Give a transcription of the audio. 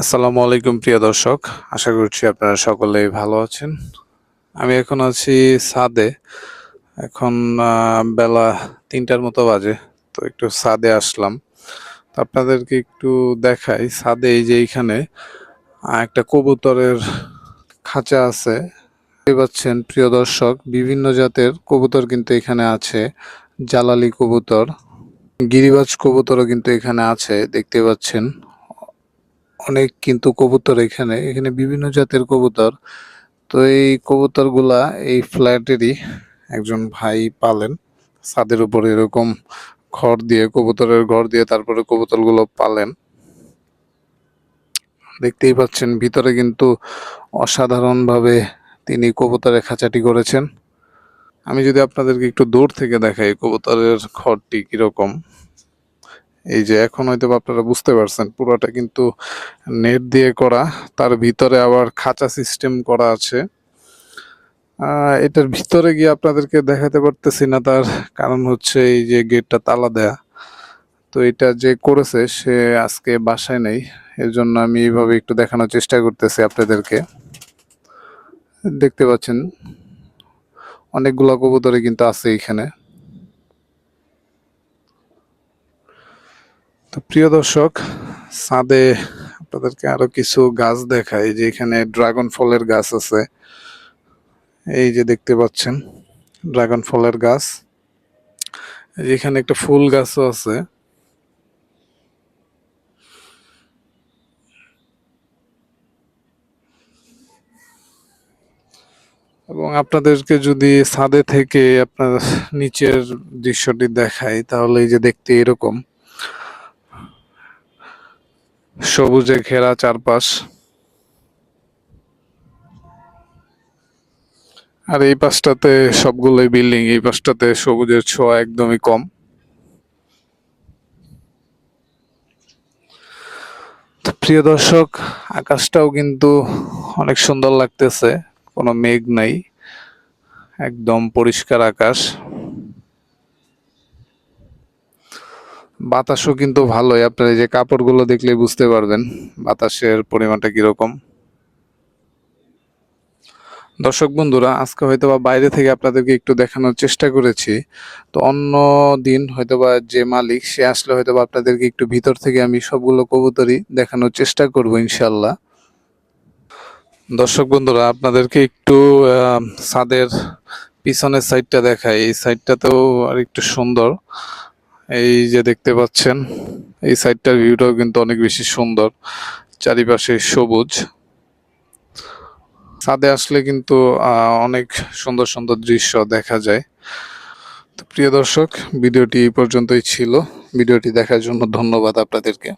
আসসালামু আলাইকুম, প্রিয় দর্শক। আশা করছি আপনারা সকলেই ভালো আছেন। আমি এখন আছি সাদে। এখন বেলা তিনটার মতো বাজে, তো একটু সাদে আসলাম। তো আপনাদেরকে একটু দেখাই, সাদে এই যে এইখানে একটা কবুতরের খাঁচা আছে। পাচ্ছেন, প্রিয় দর্শক, বিভিন্ন জাতের কবুতর কিন্তু এখানে আছে। জালালি কবুতর, গিরিবাজ কবুতরও কিন্তু এখানে আছে, দেখতে পাচ্ছেন। অনেক কিন্তু কবুতর এখানে এখানে বিভিন্ন জাতের কবুতর। তো এই কবুতরগুলা এই ফ্ল্যাটেরই একজন ভাই পালেন। ছাদের উপর এরকম ঘর দিয়ে, কবুতরের ঘর দিয়ে তারপরে কবুতরগুলো পালেন। দেখতেই পাচ্ছেন, ভিতরে কিন্তু অসাধারণভাবে তিনি কবুতরের খাঁচাটি করেছেন আমি যদি আপনাদেরকে একটু দূর থেকে দেখাই কবুতরের ঘরটি কীরকম। এই যে এখন হয়তো আপনারা বুঝতে পারছেন, পুরোটা কিন্তু নেট দিয়ে করা, তার ভিতরে আবার খাঁচা সিস্টেম করা আছে। এটার ভিতরে গিয়ে আপনাদেরকে দেখাতে পারতেছি না, তার কারণ হচ্ছে এই যে গেটটা তালা দেয়া। তো এটা যে করেছে, সে আজকে বাসায় নেই এর জন্য আমি এইভাবে একটু দেখানোর চেষ্টা করতেছি আপনাদেরকে। দেখতে পাচ্ছেন, অনেকগুলা কবুতরে কিন্তু আছে এখানে। তো প্রিয় দর্শক, ছাদে আপনাদেরকে আরও কিছু গাছ দেখাই যে এখানে ড্রাগন ফলের গাছ আছে। এই যে দেখতে পাচ্ছেন, ড্রাগন ফলের গাছ। এখানে একটা ফুল গাছও আছে। এবং আপনাদেরকে যদি ছাদে থেকে আপনার নিচের দৃশ্যটি দেখাই, তাহলে এই যে দেখতে এরকম। সবুজে ঘেরা চারপাশ। আর এই পাশটাতে সবগুলোই বিল্ডিং, এই পাশটাতে সবুজের ছোঁয়া একদমই কম। প্রিয় দর্শক, আকাশটাও কিন্তু অনেক সুন্দর লাগতেছে, কোনো মেঘ নাই, একদম পরিষ্কার আকাশ। বাতাসও কিন্তু ভালোই। আপনার এই যে কাপড়গুলো দেখলে বুঝতে পারবেন বাতাসের পরিমাণটা কীরকম। দর্শক বন্ধুরা, আজকে হয়তো বা বাইরে থেকে আপনাদেরকে একটু দেখানোর চেষ্টা করেছি। তো অন্য দিন হয়তো বা যে মালিক, সে আসলে হয়তো বা আপনাদেরকে একটু ভিতর থেকে আমি সবগুলো কবুতরই দেখানোর চেষ্টা করব ইনশাল্লাহ দর্শক বন্ধুরা, আপনাদেরকে একটু ছাদের পিছনের সাইডটা দেখাই। এই সাইডটাতেও আর একটু সুন্দর। এই যে দেখতে পাচ্ছেন, এই সাইডটার ভিউটাও কিন্তু অনেক বেশি সুন্দর। চারিপাশে সবুজ। ছাদে আসলে কিন্তু অনেক সুন্দর সুন্দর দৃশ্য দেখা যায়। তো প্রিয় দর্শক, ভিডিওটি এই পর্যন্তই ছিল। ভিডিওটি দেখার জন্য ধন্যবাদ আপনাদেরকে।